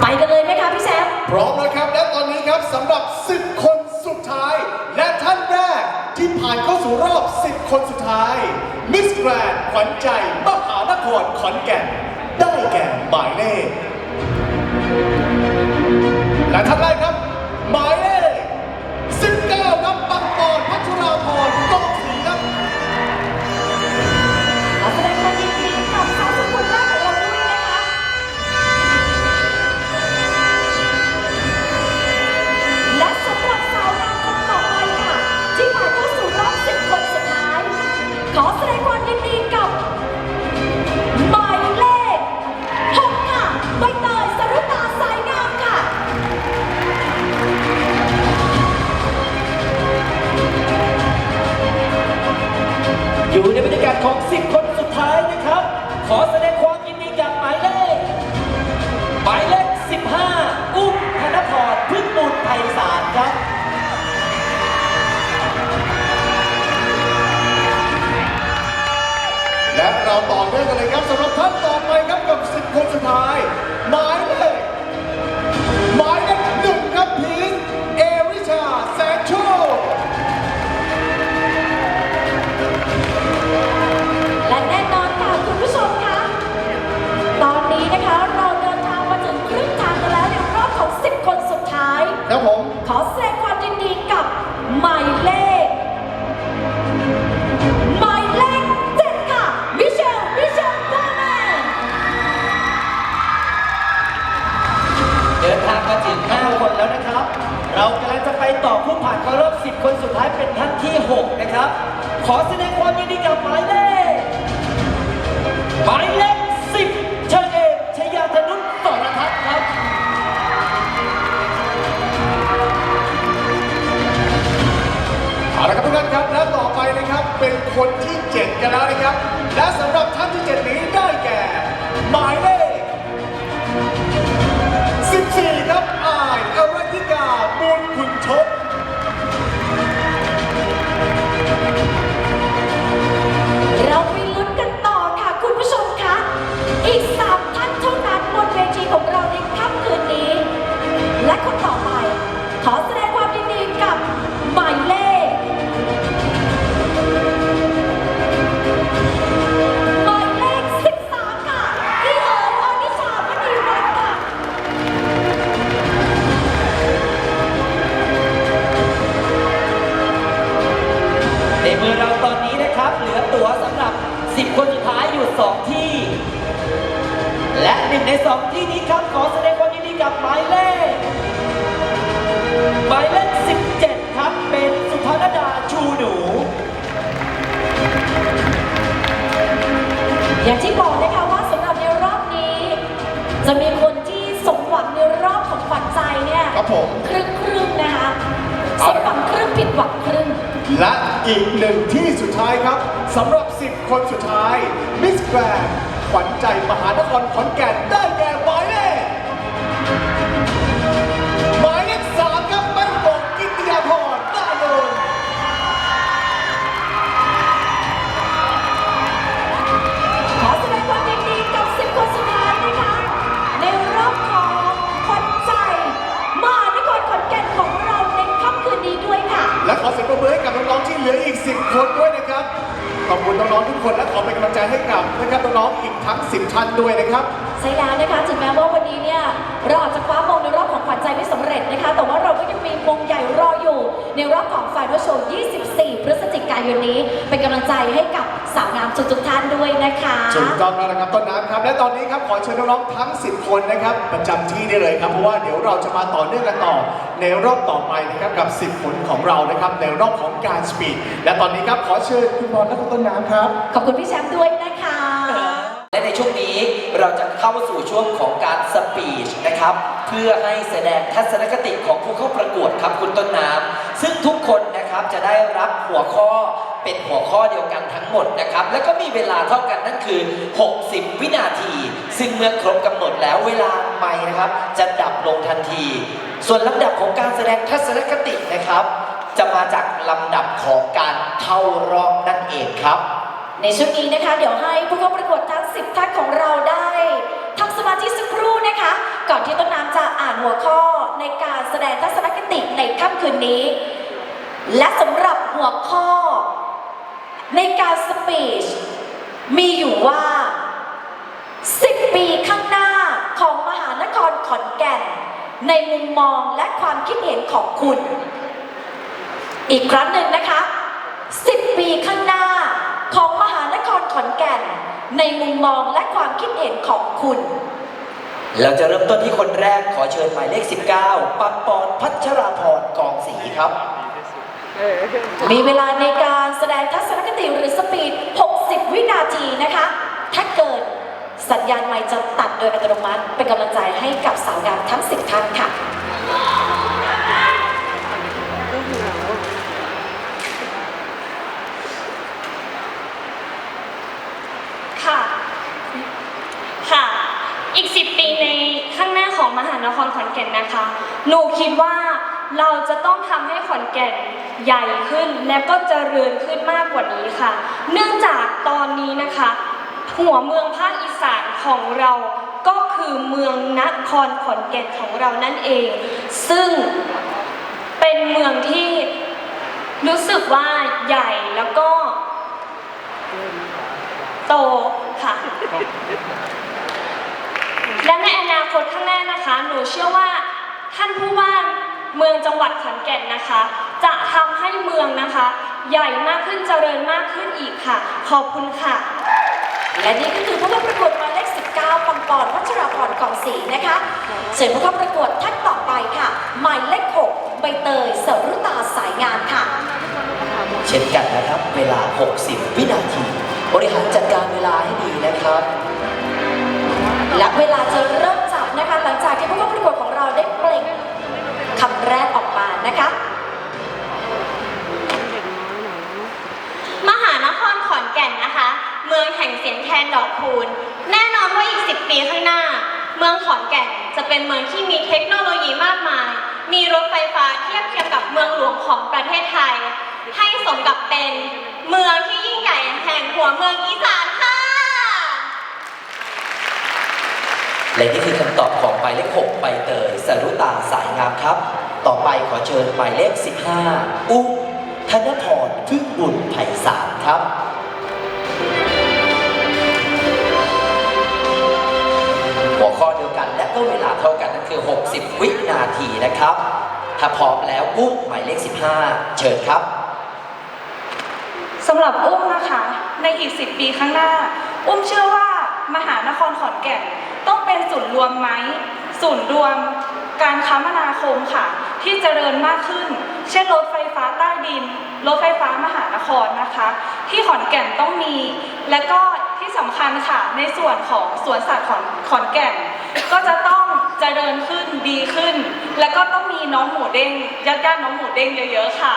ไปกันเลยไหมคะพี่แซมพร้อมแล้วครับ และตอนนี้ครับสำหรับ 10 คนสุดท้าย และท่านแรกที่ผ่านเข้าสู่รอบ 10 คนสุดท้าย มิสแกรนขวัญใจมหานครขอนแก่น ได้แก่หมายเลขและท่านแรกครับ นื่องกันเลยครับสำหรับท่านต่อไปครับกับ10คนสุดท้าย หมายเลขหมายเลขหนึ่งครับพีชเอริชาแสนโชคและแน่นอนค่ะคุณผู้ชมคะตอนนี้นะคะเราเดินทางมาถึงครึ่งทางกันแล้วในรอบของ 10 คนสุดท้าย ครับผม ขอแสดงความยินดีกับหมายเลข จะไปต่อผู้ผ่านเข้ารอบ 10 คนสุดท้ายเป็นท่านที่ 6 นะครับ ขอแสดงความยินดีกับหมายเลขหมายเลข10เชญเอกชยาธนุษย์สรทัศน์ครับ เอาละครับทุกท่านครับและต่อไปนะครับเป็นคนที่เจ็ดกันแล้วนะครับ อีกหนึ่งที่สุดท้ายครับสำหรับ 10 คนสุดท้ายมิสแกรนขวัญใจมหานครขอนแก่นได้ ในรอบของขวัญใจไม่สำเร็จนะคะ แต่ว่าเราก็ยังมีมงใหญ่รออยู่ ในรอบของฝ่ายโชว์ 24 พฤศจิกายนนี้ เป็นกำลังใจให้กับสาวงามทุกๆท่านด้วยนะคะถูกต้องแล้วนะครับต้นน้ำครับ และตอนนี้ครับขอเชิญน้องๆทั้ง 10 คนนะครับประจำที่ได้เลยครับ เพราะว่าเดี๋ยวเราจะมาต่อเนื่องกันต่อ ในรอบต่อไปนะครับกับ 10คนของเรานะครับในรอบของการสปีด และตอนนี้ครับขอเชิญคุณบอลและคุณต้นน้ำครับ ขอบคุณพี่แชมป์ด้วยนะคะและในช่วงนี้เราจะเข้าสู่ช่วงของการสปีชนะครับเพื่อให้แสดงทัศนคติของผู้เข้าประกวดครับคุณต้นน้ำซึ่งทุกคนนะครับจะได้รับหัวข้อเป็นหัวข้อเดียวกันทั้งหมดนะครับ แล้วก็มีเวลาเท่ากันนั่นคือ 60 วินาที ซึ่งเมื่อครบกำหนดแล้วเวลาไม่นะครับ จะดับลงทันที ส่วนลำดับของการแสดงทัศนคตินะครับ จะมาจากลำดับของการเข้ารอบนั่นเองครับ ในช่วงนี้นะคะ เดี๋ยวให้ผู้เข้าประกวดทั้ง 10ท่านของเราได้ มาธิสักครู่นะคะ ก่อนที่ต้นน้ำจะอ่านหัวข้อในการแสดงทัศนคติในค่ำคืนนี้ และสำหรับหัวข้อ ในการสปีชมีอยู่ว่า 10 ปีข้างหน้าของมหานครขอนแก่น ในมุมมองและความคิดเห็นของคุณ อีกครั้งหนึ่งนะคะ 10 ปีข้างหน้าของมหานครขอนแก่น ในมุมมองและความคิดเห็นของคุณ เราจะเริ่มต้นที่คนแรกขอเชิญหมายเลข 19 ปักปอนพัชราพรกองศรีครับ มีเวลาในการแสดงทัศนคติหรือสปีด 60 วินาทีนะคะ ถ้าเกิดสัญญาณไมค์จะตัดโดยอัตโนมัติ เป็นกำลังใจให้กับสาวงามทั้ง 10 ท่านค่ะ ค่ะ อีก 10 ปีใน ของมหานครขอนแก่นนะคะ หนูคิดว่าเราจะต้องทำให้ขอนแก่นใหญ่ขึ้นและก็เจริญขึ้นมากกว่านี้ค่ะ เนื่องจากตอนนี้นะคะ หัวเมืองภาคอีสานของเราก็คือเมืองนครขอนแก่นของเรานั่นเอง ซึ่งเป็นเมืองที่รู้สึกว่าใหญ่แล้วก็โตค่ะ และในอนาคตข้างหน้านะคะ หนูเชื่อว่าท่านผู้ว่าเมืองจังหวัดขอนแก่นนะคะ จะทำให้เมืองนะคะ ใหญ่มากขึ้นเจริญมากขึ้นอีกค่ะ ขอบคุณค่ะ และนี่ก็คือผู้เข้าประกวดหมายเลข 19 ปังปอนพัชราพรกองศรีนะคะเชิญผู้เข้าประกวดท่านต่อไปค่ะ หมายเลข 6 ใบเตยสรุตาสายงามค่ะ เช่นกันนะครับ เวลา 60 วินาที บริหารจัดการเวลาให้ดีนะครับ และเวลาจะเริ่มจับนะคะ หลังจากที่ผู้เข้าประกวดของเราได้เปล่งคำแรกออกมานะคะ มหานครขอนแก่นนะคะ เมืองแห่งเสียงแคนดอกคูณ แน่นอนว่าอีก 10 ปีข้างหน้า เมืองขอนแก่นจะเป็นเมืองที่มีเทคโนโลยีมากมาย มีรถไฟฟ้าเทียบเทียมกับเมืองหลวงของประเทศไทย ให้สมกับเป็นเมืองที่ยิ่งใหญ่แห่งหัวเมืองอีสานค่ะ และนี่คือคำตอบของหมายเลข6ใบเตยสรุตาสายงามครับ ต่อไปขอเชิญหมายเลข 15 อุ้มธนพรพึ่งบุญไพศาลครับหัวข้อเดียวกันและก็เวลาเท่ากันนั่นคือ 60 วินาทีนะครับ ถ้าพร้อมแล้วอุ้มหมายเลข 15 เชิญครับสำหรับอุ้มนะคะ ในอีก 10 ปีข้างหน้า อุ้มเชื่อว่ามหานครขอนแก่น เป็นศูนย์รวมไหมศูนย์รวม การคมนาคมค่ะ ที่เจริญมากขึ้น เช่นรถไฟฟ้าใต้ดิน รถไฟฟ้ามหานครนะคะ ที่ขอนแก่นต้องมี และก็ที่สำคัญค่ะในส่วนของสวนสัตว์ของขอนแก่น ก็จะต้องเจริญขึ้นดีขึ้น แล้วก็ต้องมีน้องหมูเด้งญาติญาติๆน้องหมูเด้งเยอะๆค่ะ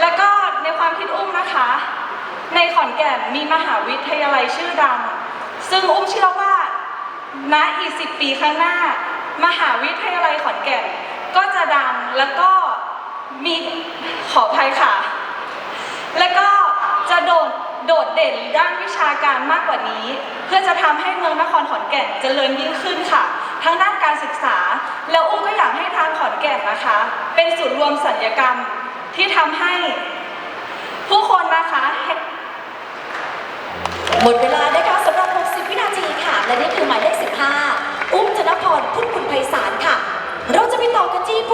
แล้วก็ในความคิดอุ้มนะคะ ในขอนแก่นมีมหาวิทยาลัยชื่อดัง ซึ่งอุ้มเชื่อว่า ณอีกสิปีข้างหน้า มหาวิทยาลัยขอนแก่น ก็จะดังแล้วก็มีขออภัยค่ะ แล้วก็จะโดดโดดเด่นด้านวิชาการมากกว่านี้ เพื่อจะทำให้เมืองนครขอนแก่นเจริญยิ่งขึ้นค่ะ ทั้งด้านการศึกษา แล้วอุ้มก็อยากให้ทางขอนแก่นนะคะ เป็นศูนย์รวมสัญญกรรมที่ทำให้ ผู้คนนะคะหมดเวลานะ และนี่คือหมายเลข15 อุ้มธนพรพุ่มคุณไพศาลค่ะ เราจะไปต่อกันที่ผู้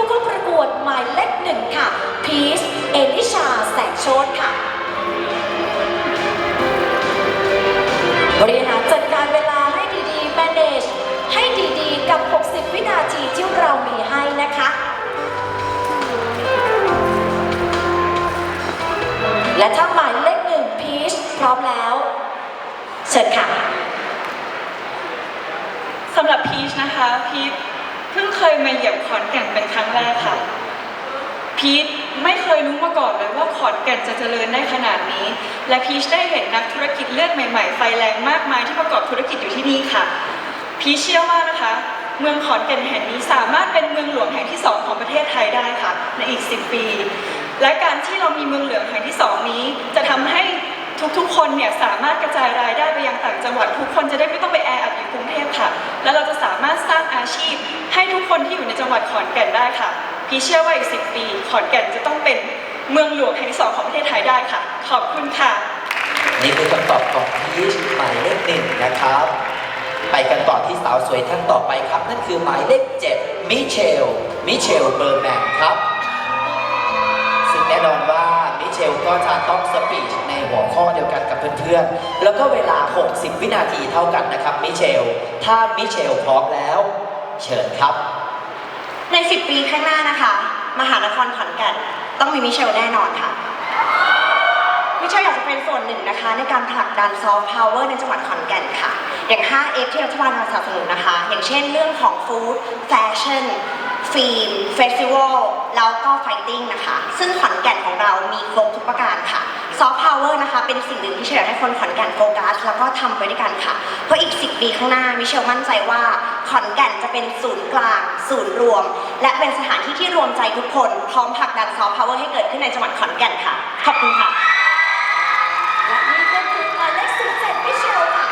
ำหรับพีชนะคะ พีชเพิ่งเคยมาเหยียบขอนแก่นเป็นครั้งแรกค่ะ พีชไม่เคยรู้มาก่อนเลยว่าขอนแก่นจะเจริญได้ขนาดนี้ และพีชได้เห็นนักธุรกิจเลือดใหม่ๆ ไฟแรงมากมายที่ประกอบธุรกิจอยู่ที่นี่ค่ะ พีชเชื่อว่านะคะ เมืองขอนแก่นแห่งนี้สามารถเป็นเมืองหลวงแห่งที่สองของประเทศไทยได้ค่ะ ในอีก 10 ปี และการที่เรามีเมืองหลวงแห่งที่สองนี้ จะทำให้ ทุกๆ คนเนี่ยสามารถกระจายรายได้ไปยังต่างจังหวัด ทุกคนจะได้ไม่ต้องไปแออัดอยู่กรุงเทพค่ะ แล้วเราจะสามารถสร้างอาชีพ ให้ทุกคนที่อยู่ในจังหวัดขอนแก่นได้ค่ะ พี่เชื่อว่าอีก 10 ปี ขอนแก่นจะต้องเป็นเมืองหลวงแห่งที่สองของประเทศไทยได้ค่ะ ขอบคุณค่ะ นี่คือคำตอบของพีชหมายเลขหนึ่งนะครับ ไปกันต่อที่สาวสวยท่านต่อไปครับ นั่นคือหมายเลขเจ็ดมิเชล มิเชลเบอร์แมนครับ ซึ่งแน่นอนว่ามิเชลก็จะต้องสปีช หัวข้อเดียวกันกับเพื่อนๆ แล้วก็เวลา 60 วินาทีเท่ากันนะครับมิเชล ถ้ามิเชลพร้อมแล้ว เชิญครับ ใน 10 ปีข้างหน้านะคะ มหานครขอนแก่นต้องมีมิเชลแน่นอนค่ะมิเชลอยากจะเป็นส่วนหนึ่งนะคะ ในการผลักดันซอฟต์พาวเวอร์ในจังหวัดขอนแก่นค่ะ อย่าง 5 F ที่รัฐบาลสนับสนุนนะคะ อย่างเช่นเรื่องของฟู้ดแฟชั่นฟิล์มเฟสติวัล แล้วก็ไฟติ้งนะคะ ซึ่งขอนแก่นของเรามีครบทุกประการค่ะซอฟต์พาวเวอร์นะคะ เป็นสิ่งหนึ่งที่เชลอยากให้คนขอนแก่นโฟกัส แล้วก็ทำไปด้วยกันค่ะ เพราะอีก 10 ปีข้างหน้ามิเชลมั่นใจว่าขอนแก่นจะเป็นศูนย์กลาง ศูนย์รวม และเป็นสถานที่ที่รวมใจทุกคน พร้อมผลักดันซอฟต์พาวเวอร์ให้เกิดขึ้นในจังหวัดขอนแก่นค่ะ ขอบคุณค่ะนี่ก็คือหมายเลข17มิเชลค่ะ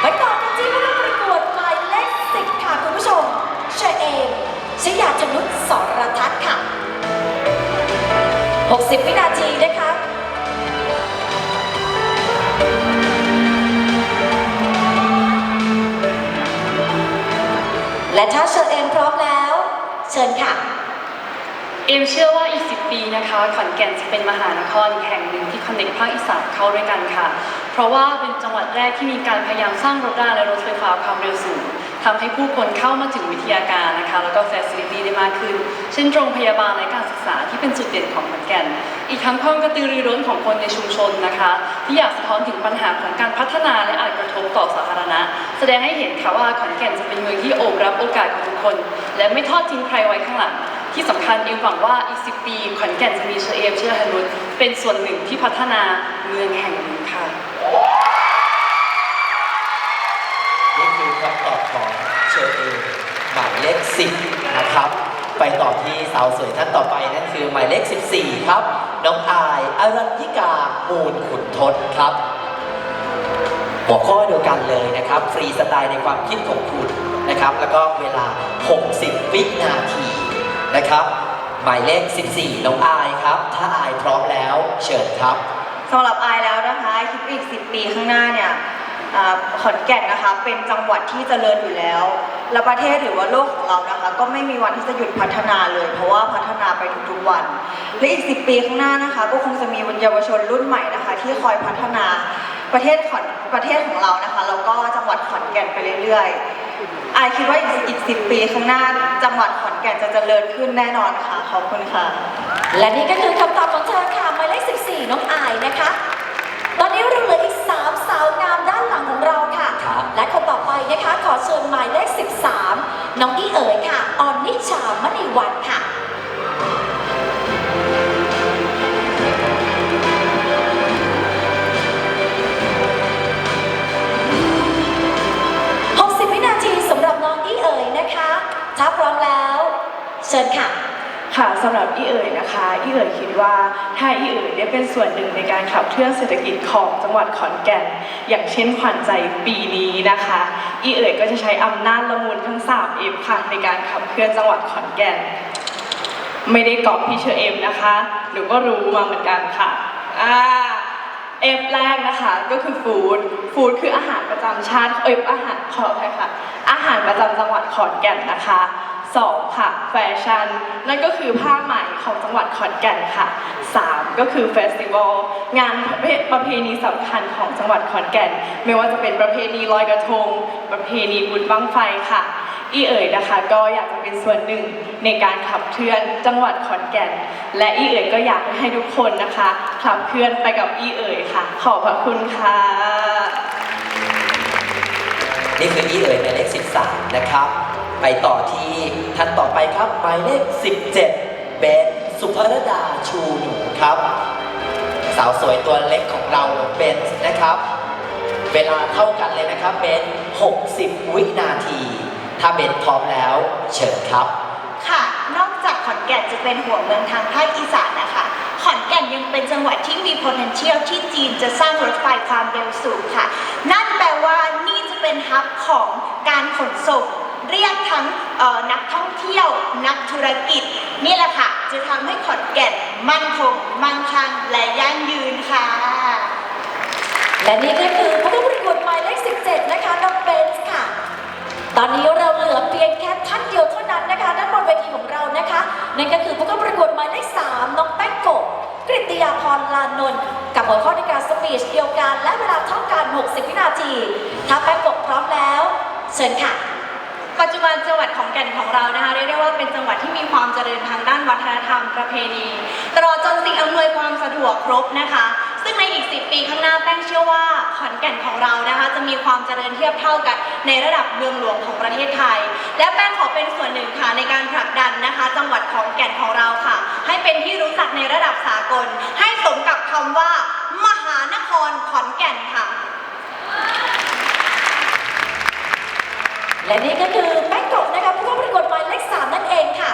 ไปต่อกันที่ผู้เข้าประกวดหมายเลข10ค่ะคุณผู้ชม เชอเอม ชนุชสรทัศน์ค่ะ 60 วินาทีนะคะและถ้าเชอเอมพร้อมแล้ว เชิญค่ะ เอมเชื่อว่าอีก 10 ปีนะคะขอนแก่นจะเป็นมหานครแห่งหนึ่งที่คอนเนคภาคอีสานเข้าด้วยกันค่ะ เพราะว่าเป็นจังหวัดแรกที่มีการพยายามสร้างรถรางและรถไฟฟ้าความเร็วสูง ทำให้ผู้คนเข้ามาถึงวิทยาการนะคะ แล้วก็ f ฟ c i l i t y ได้มากขึ้น เช่นโรงพยาบาลและการศึกษาที่เป็นจุดเด่นของขอนแก่น อีกทั้งความกระตือรือร้นของคนในชุมชนนะคะ ที่อยากสะท้อนถึงปัญหาของการพัฒนาและอาจกระทบต่อสาธารณะ แสดงให้เห็นค่ะว่าขอนแก่นจะเป็นเมืองที่โอบรับโอกาสของทุกคน และไม่ทอดทิ้งใครไว้ข้างหลังที่สำคัญเอมหวังว่าอีก10ปีขอนแก่นจะมีเชอเอมเชื่อฮารุนเป็นส่วนหนึ่งที่พัฒนาเมืองแห่งนี้ค่ะ นี่คือคำตอบ ของเชอเอหมายเลข 10 นะครับ ไปต่อที่สาวสวยท่านต่อไปนั่นคือหมายเลข 14 ครับ น้องอายอารัญญิกามูลขุนทศครับ หัวข้อเดียวกันเลยนะครับ ฟรีสไตล์ในความคิดของคุณนะครับ แล้วก็เวลา 60 วินาทีนะครับ หมายเลข 14 น้องอายครับ ถ้าอายพร้อมแล้วเชิญครับสำหรับอายแล้วนะคะคิดว่าอีก 10 ปีข้างหน้าเนี่ย ขอนแก่นนะคะเป็นจังหวัดที่เจริญอยู่แล้ว และประเทศหรือว่าโลกของเรานะคะ ก็ไม่มีวันที่จะหยุดพัฒนาเลย เพราะว่าพัฒนาไปทุกๆวัน และอีก 10 ปีข้างหน้านะคะ ก็คงจะมีเยาวชนรุ่นใหม่นะคะ ที่คอยพัฒนาประเทศขอนประเทศของเรานะคะแล้วก็จังหวัดขอนแก่นไปเรื่อยๆไอคิดว่าอีกอีก10ปีข้างหน้าจังหวัดขอนแก่นจะเจริญขึ้นแน่นอนค่ะขอบคุณค่ะ และนี่ก็คือคำตอบของเธอค่ะหมายเลข14 น้องอายนะคะ ตอนนี้เราเหลืออีก 3 สาวงามด้านหลัง และคนต่อไปนะคะ ขอเชิญหมายเลข 13 น้องอีเอ๋ยค่ะ ออนนิชามณีวันค่ะ60วินาทีสำหรับน้องอีเอ๋ยนะคะ ถ้าพร้อมแล้ว เชิญค่ะ ค่ะสำหรับอีเอ๋ยนะคะอีเอ๋ยคิดว่าถ้าอีเอ๋ยได้เป็นส่วนหนึ่งในการขับเคลื่อนเศรษฐกิจของจังหวัดขอนแก่น อย่างเช่นขวัญใจปีนี้นะคะอีเอ๋ยก็จะใช้อำนาจละมุนทั้ง3เอฟค่ะในการขับเคลื่อนจังหวัดขอนแก่น ไม่ได้กอบพี่เชอเอมนะคะหนูก็รู้มาเหมือนกันค่ะอ่าเอฟแรกนะคะก็คือฟู้ดฟู้ดคืออาหารประจำชาติเอ้ยอาหารขออภัยค่ะ อาหารประจำจังหวัดขอนแก่นนะคะ สองค่ะแฟชั่นนั่นก็คือผ้าไหมของจังหวัดขอนแก่นค่ะสามก็คือเฟสติวัลงานประเพประเพณีสำคัญของจังหวัดขอนแก่น ไม่ว่าจะเป็นประเพณีลอยกระทง ประเพณีบุญบั้งไฟค่ะอีเอ๋ยนะคะก็อยากจะเป็นส่วนหนึ่งในการขับเคลื่อนจังหวัดขอนแก่น และอีเอ๋ยก็อยากให้ทุกคนนะคะขับเคลื่อนไปกับอีเอ๋ยค่ะ ขอบพระคุณค่ะ นี่คืออีเอ๋ยหมายเลข13 นะครับ ไปต่อที่ท่านต่อไปครับหมายเลข 17 เบนสุภรดาชูหนูครับ สาวสวยตัวเล็กของเราเบนนะครับ เวลาเท่ากันเลยนะครับเบน60 วินาที ถ้าเบนพร้อมแล้วเชิญครับ ค่ะ นอกจากขอนแก่นจะเป็นหัวเมืองทางภาคอีสานนะคะ ขอนแก่นยังเป็นจังหวัดที่มี potential ที่จีนจะสร้างรถไฟความเร็วสูงค่ะ นั่นแปลว่านี่จะเป็นฮับของการขนส่ง เรียกทั้งนักท่องเที่ยว นักธุรกิจ นี่แหละค่ะ จะทำให้ขอนแก่นมั่นคงมั่งคั่งและยั่งยืนค่ะ และนี่ก็คือผู้เข้าประกวดหมายเลข 17 นะคะน้องเบนซ์ค่ะ ตอนนี้เราเหลือเพียงแค่ท่านเดียวเท่านั้นนะคะด้านบนเวทีของเรานะคะนั่นก็คือผู้เข้าประกวดหมายเลข 3 น้องแป้งโกะกฤตยาพรลานนท์กับหัวข้อในการสปีชเดียวกันและเวลาเท่ากัน 60 วินาที ถ้าแป้งโกะพร้อมแล้ว เชิญค่ะ ปัจจุบันจังหวัดของแก่นของเรานะคะเรียกได้ว่าเป็นจังหวัดที่มีความเจริญทางด้านวัฒนธรรมประเพณี ตลอดจนสิ่งอำนวยความสะดวกครบนะคะ ซึ่งในอีก 10 ปีข้างหน้าแป้งเชื่อว่าขอนแก่นของเรานะคะ จะมีความเจริญเทียบเท่ากันในระดับเมืองหลวงของประเทศไทย และแป้งขอเป็นส่วนหนึ่งค่ะในการผลักดันนะคะ จังหวัดของแก่นของเราค่ะ ให้เป็นที่รู้จักในระดับสากล ให้สมกับคำว่ามหานครขอนแก่นค่ะ และนี่ก็คือแป้งกบนะคะผู้เข้าประกวดหมายเลขสามนั่นเองค่ะ